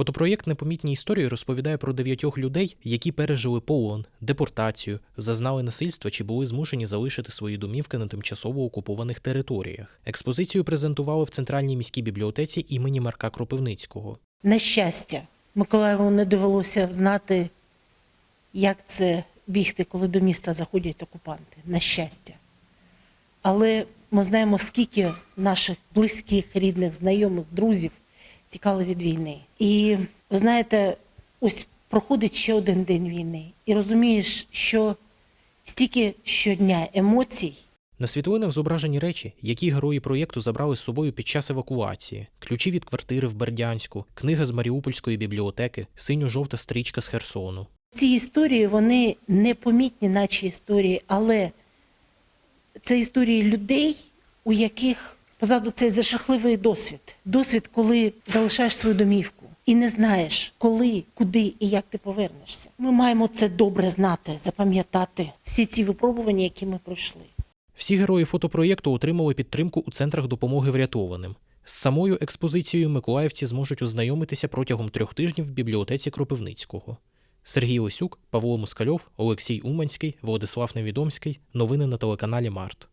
Фотопроєкт Непомітні історії розповідає про дев'ятьох людей, які пережили полон, депортацію, зазнали насильства чи були змушені залишити свої домівки на тимчасово окупованих територіях. Експозицію презентували в центральній міській бібліотеці імені Марка Кропивницького. На щастя, Миколаєву не довелося знати, як це бігти, коли до міста заходять окупанти. На щастя. Але ми знаємо, скільки наших близьких, рідних, знайомих, друзів тікали від війни. І ви знаєте, ось проходить ще один день війни, і розумієш, що стільки щодня емоцій. На світлинах зображені речі, які герої проєкту забрали з собою під час евакуації: ключі від квартири в Бердянську, книга з Маріупольської бібліотеки, синьо-жовта стрічка з Херсону. Ці історії вони непомітні, наче історії, але це історії людей, у яких позаду цей зашахливий досвід. Досвід, коли залишаєш свою домівку і не знаєш, коли, куди і як ти повернешся. Ми маємо це добре знати, запам'ятати всі ці випробування, які ми пройшли. Всі герої фотопроєкту отримали підтримку у центрах допомоги врятованим. З самою експозицією миколаївці зможуть ознайомитися протягом трьох тижнів в бібліотеці Кропивницького. Сергій Лисюк, Павло Москальов, Олексій Уманський, Владислав Невідомський. Новини на телеканалі Март.